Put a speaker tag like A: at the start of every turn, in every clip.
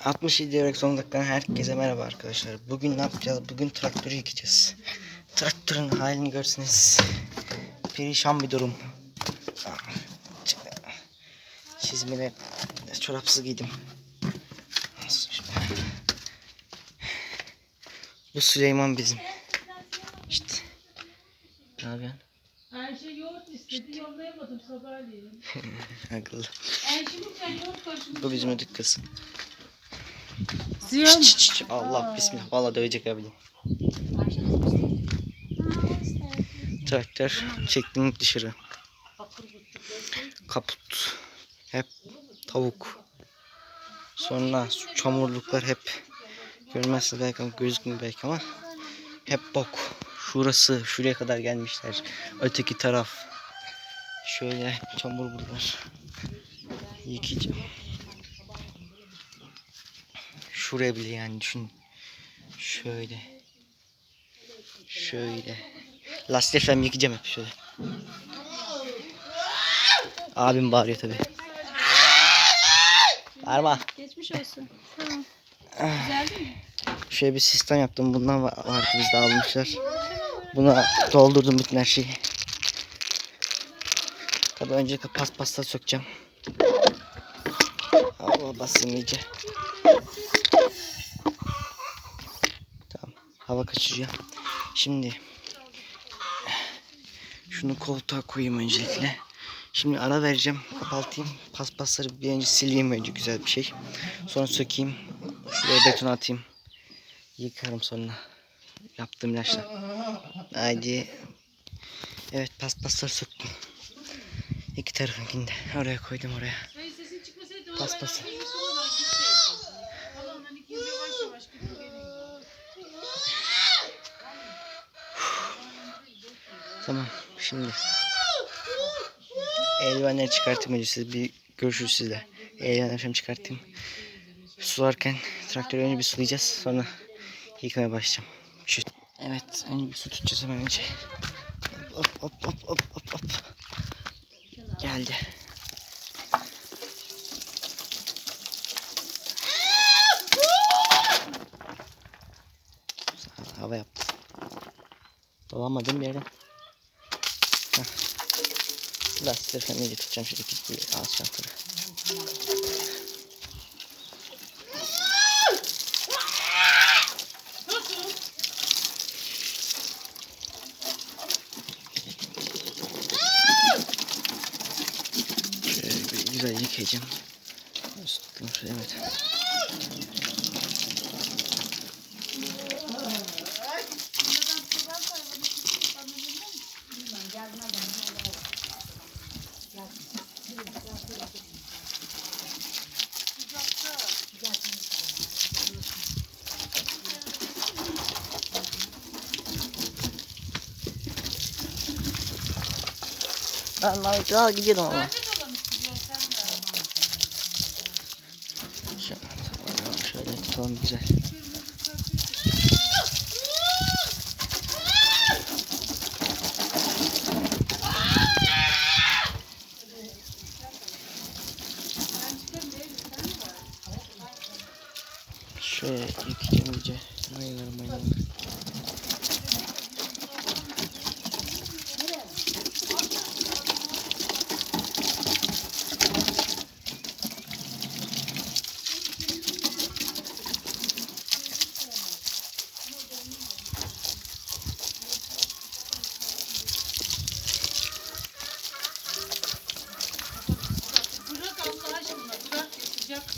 A: 67 diyerek son dakikadan herkese merhaba arkadaşlar. Bugün ne yapacağız? Bugün traktörü yıkayacağız. Traktörün halini görseniz perişan bir durum. Çizmeyle çorapsız giydim. Bu Süleyman bizim. İşte. Ne yapıyorsun?
B: Ayşe yoğurt istedi, yollayamadım sabahleyin.
A: Akıllı.
B: Ayşe lütfen yoğurt karışımı.
A: Bu bizim ödük kız.
B: Ziyan.
A: Çıt çıt çıt. Allah bismillah. Vallahi dövecek abi. Traktör çektim dışarı. Kaput. Hep tavuk. Sonra çamurluklar hep görmezse belki ama gözükmüyor belki ama hep bok. Şurası şuraya kadar gelmişler. Öteki taraf. Şöyle çamur buralar. Yıkayacağım. Şuraya bile yani düşün. Şöyle. Şöyle. Lastik falan yıkayacağım hep şöyle. Abim bağırıyor tabi. Bağırma.
C: Geçmiş olsun. Tamam.
A: Ah,
C: Güzel mi?
A: Şöyle bir sistem yaptım. Bundan va- vardı bizde almışlar. Buna doldurdum bütün her şeyi. Tabi önce paspasla sökeceğim. Allah basayım iyice. Tamam. Hava kaçırıyor. Şimdi şunu koltuğa koyayım öncelikle. Şimdi ara vereceğim. Kapatayım. Paspasları bir önce sileyim önce güzel bir şey. Sonra sökeyim. Şuraya beton atayım. Yıkarım sonra. Yaptığım ilaçla. Haydi. Evet paspasları söktüm. İki tarafınkini de oraya koydum oraya.
B: Hayır
A: Tamam şimdi. Eldivenleri çıkartayım önce size bir görüşürüz sizle. Eldivenleri falan çıkartayım. Sularken traktörü önce bir sulayacağız sonra yıkamaya başlayacağım. Şu- Evet önce bir su tutacağız hemen önce. Hop hop hop hop hop hop. Geldi. Hava yaptı. Dolamadım bir yere. Falan iyice tutacağım şöyle bir ağız çantada. Şöyle bir güzel yıkayacağım. Üstüm şöyle evet. Ben daha gidiyordum ama. Şöyle, tutalım güzel. Şöyle yıkayacağım iyice. Mayıları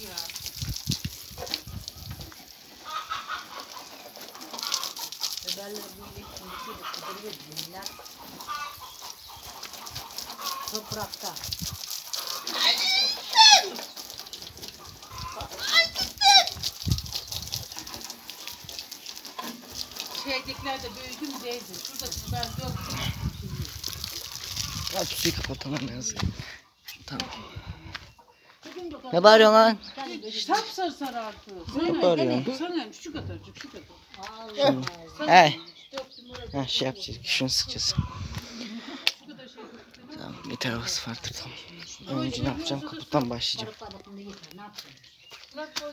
B: ya sıcak ya.
D: Toprakta.
B: Şeydekiler de büyüdü mü değildi. Şurada ben yok.
A: Ya suyu kapatamam lazım. Tamam. Ne bağırıyorsun lan?
B: Tap sar sarardı.
A: Ne bağırıyorsun?
B: Sana şu kadarcık şu kadar.
A: He. Ha şey yapacağız. Şunu sıkacağız. Tamam. Bir tarafı farklı tamam. Önce ne yapacağım? Kaputtan başlayacağım.
D: Toprakta ne? Ne yapacağız?
B: Bırak koy.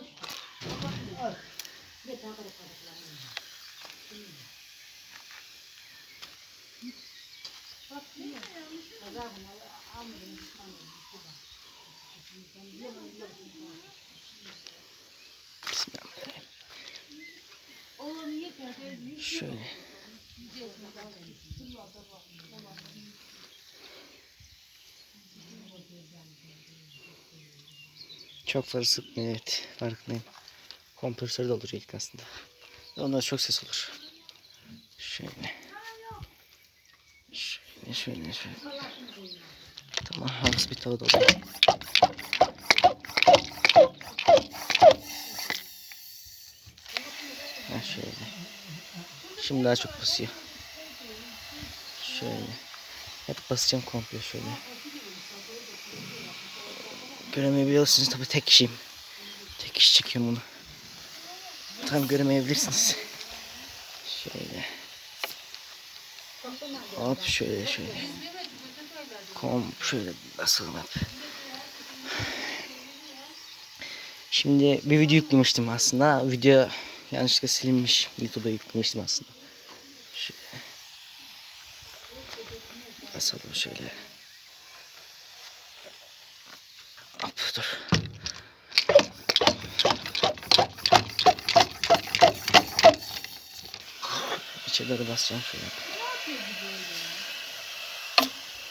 A: Şöyle. Çok fazla sıkmıyor evet farkındayım. Kompresör de olur ilk aslında. Onda çok ses olur. Şöyle. Şöyle şöyle şöyle. Tamam havası bir tava dolu. Ha şöyle. Şimdi daha çok basıyor. Şöyle. Hep basacağım komple şöyle. Göremeyebiliyorsunuz tabii tek kişiyim. Tek kişi çekiyorum bunu. Tam göremeyebilirsiniz. Şöyle. Hop şöyle şöyle. Kom şöyle basalım hep. Şimdi bir video yüklemiştim aslında. Video yanlışlıkla silinmiş. YouTube'a yüklemiştim aslında. Şöyle. Basalım şöyle. Hop dur. İçe doğru basacağım şöyle.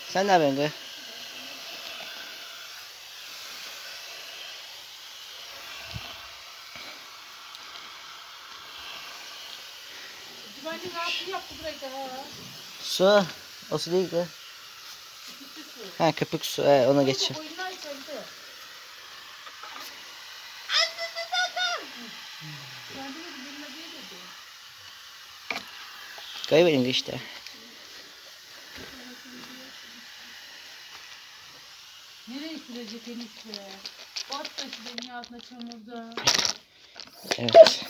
A: Sen ne yapıyorsun kız?
B: Bence rahatlığı yaptı burayı da ha.
A: Su. O su değil kız. Ha köpük su. He, ona
B: de dedi.
A: Kayıverin işte.
B: Nereye sürecek enişte? Bat taşı benim altına çamurda.
A: Evet.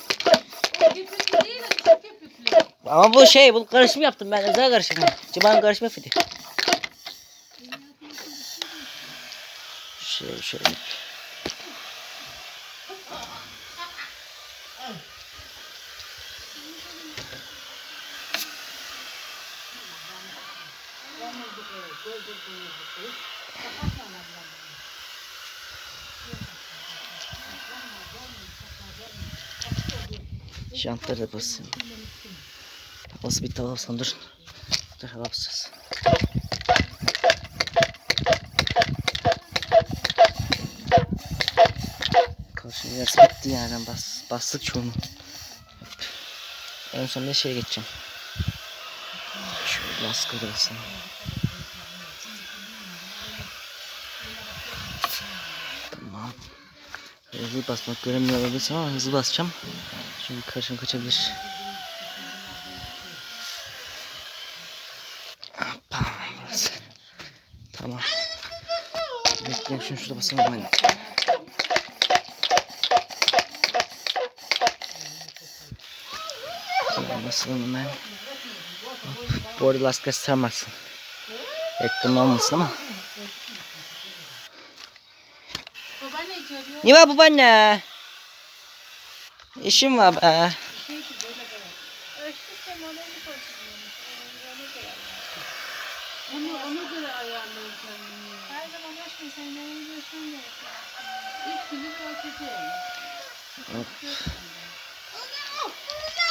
A: Ama bu şey bu karışım yaptım ben özel karışım. Civan karışma fidi. Şöyle şöyle. Jantları basayım. Havası bir tava olsun dur. Dur hava basacağız. Karşıya yarısı bitti yani bas, bastık çoğunu. En son da şeye geçeceğim. Şöyle baskı basın. Tamam. Hızlı basmak göremiyor olabilirsin ama hızlı basacağım. Çünkü karşım kaçabilir. Hoppa. Tamam. Bekleyin şunu şurada basalım. Tamam basalım hemen. Hop. Bu arada lastik sarmasın. Reklam olmasın ama.
B: Babaanne.
A: Ne var babaanne? İşim var be.
B: Onu ona göre ayarlayın kendini.
C: Her zaman ölçme sen benim ölçmem gerekiyor.
B: İlk günü ölçeceğim.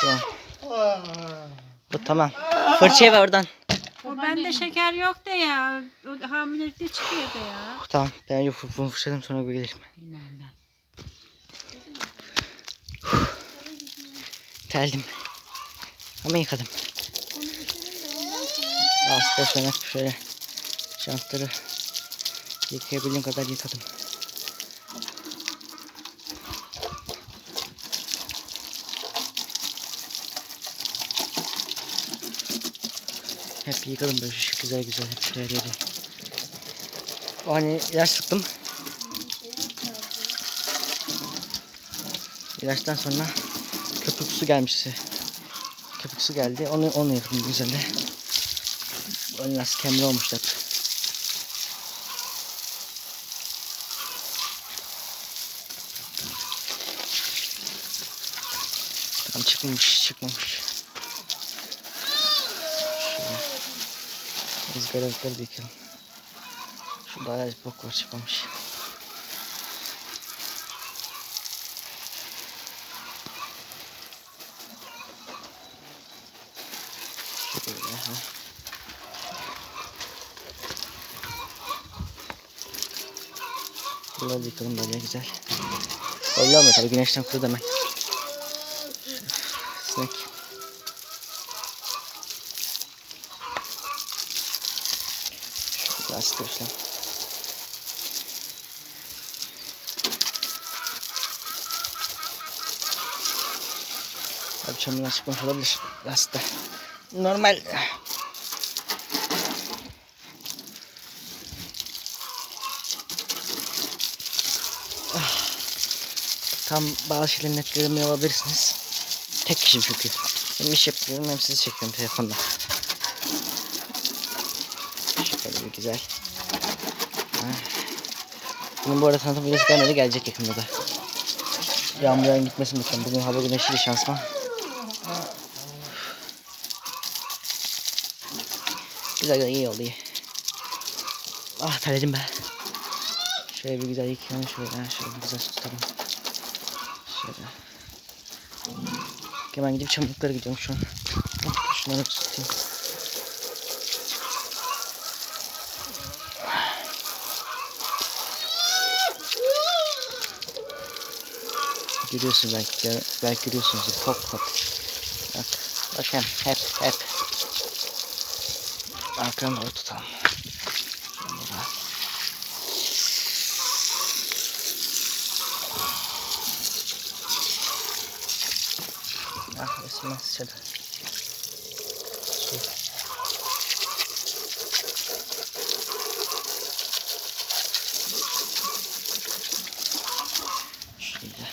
A: Tamam. Bu tamam. Fırçayı ver oradan.
C: O bende şeker yok de ya. O hamilelikte çıkıyor da ya.
A: Tamam ben yok bunu fırçaladım sonra gelirim.
B: Bilmem ben.
A: Teldim. Ama yıkadım. Aslında sonra şöyle jantları yıkayabildiğim kadar yıkadım. Hep yıkadım böyle şu güzel güzel hep yeri. O hani ilaç sıktım. İlaçtan sonra köpük su gelmişti. Köpük su geldi. Onu onu yıkadım güzelle. Ön lastik kemre olmuştu hep. Tam çıkmamış, çıkmamış. Şöyle. Izgaralıkları dökelim. Şu bayağı bir bok var çıkmamış. Şöyle. ha. Buraları yıkalım böyle güzel. Öyle ama tabii güneşten hemen. Sinek. Şu biraz görsem. Tabii çamurdan çıkmış olabilir. Lastikte. Normal. Tam bazı şeyleri net göremiyor olabilirsiniz. Tek kişiyim çünkü. Hem iş yapıyorum hem sizi çekiyorum telefonda. Şöyle bir güzel. Ha. Bunun bu arada tanıtım videosu gelmedi gelecek yakında da. Yağmurların gitmesini bakalım. Bugün hava güneşli şansıma. Güzel güzel iyi oldu iyi. Ah terledim be. Şöyle bir güzel yıkayalım şöyle. Şöyle güzel tutalım. Şöyle. Hemen gidip çamurluklara gidiyorum şu an. Hop, Şunları tutayım. Görüyorsunuz belki, belki görüyorsunuz. Pop pop. Bak, bakın hep hep. Arkadan doğru tutalım. Şöyle. Ah ısınmaz şöyle. Su. Şöyle.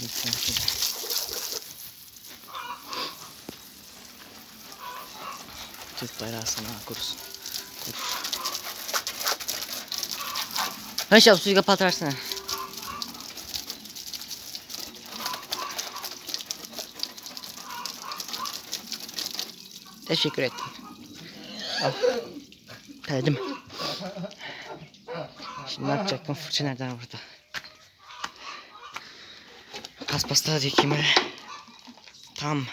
A: Lütfen Türk bayrağı sana korusun. Dur. Ayşe suyu kapat versene. Teşekkür ettim. Al. Terledim. Şimdi ne yapacaktım? Fırça nereden burada? Yıkayayım öyle. Tamam.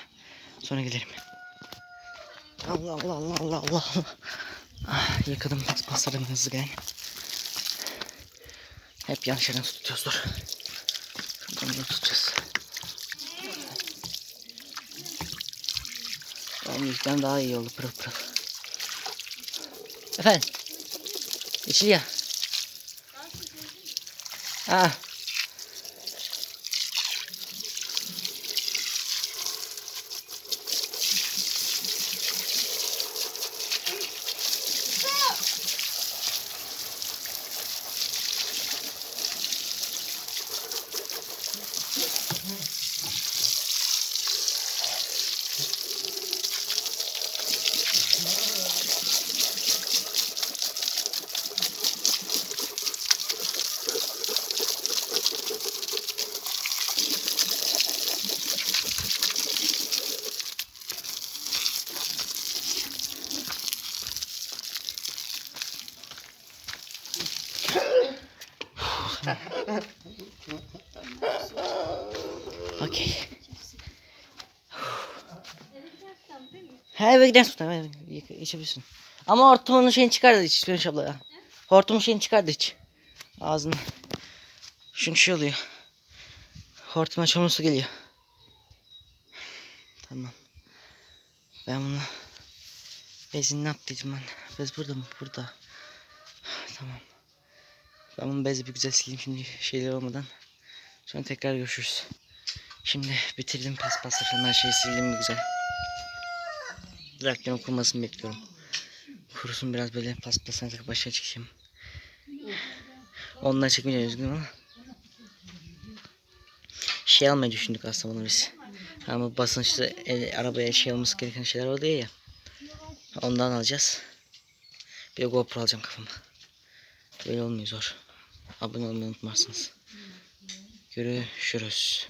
A: Sonra gelirim. Allah Allah Allah Allah Allah. Ah, yıkadım paspaslarımı hızlı gel. Hep yanlış yerden tutuyoruz dur. Şuradan da tutacağız. Önceden daha iyi oldu pırıl pırıl. Efendim? Yeşil ya. Ha. He eve gidersin sultan. eve yık- içebilirsin. Ama hortumunun şeyini çıkar da iç. Gönüş abla ya. Hortumun şeyini çıkar da iç. Ağzını. Çünkü şey oluyor. Hortuma çamur su geliyor. Tamam. Ben bunu bezini ne yaptıydım ben? Bez burada mı? Burada. Tamam. Ben bunu bezle bir güzel sileyim şimdi şeyler olmadan. Sonra tekrar görüşürüz. Şimdi bitirdim paspaslarımı her şeyi sildim bir güzel. Bıraktım okumasını bekliyorum. Kurusun biraz böyle paspasına takıp başa çıkayım. Ondan çekmeyeceğim üzgünüm ama. Şey almayı düşündük aslında bunu biz. Ama basınçlı el, arabaya şey alması gereken şeyler diye ya. Ondan alacağız. Bir GoPro alacağım kafama. Böyle olmuyor zor. Abone olmayı unutmazsınız. Görüşürüz.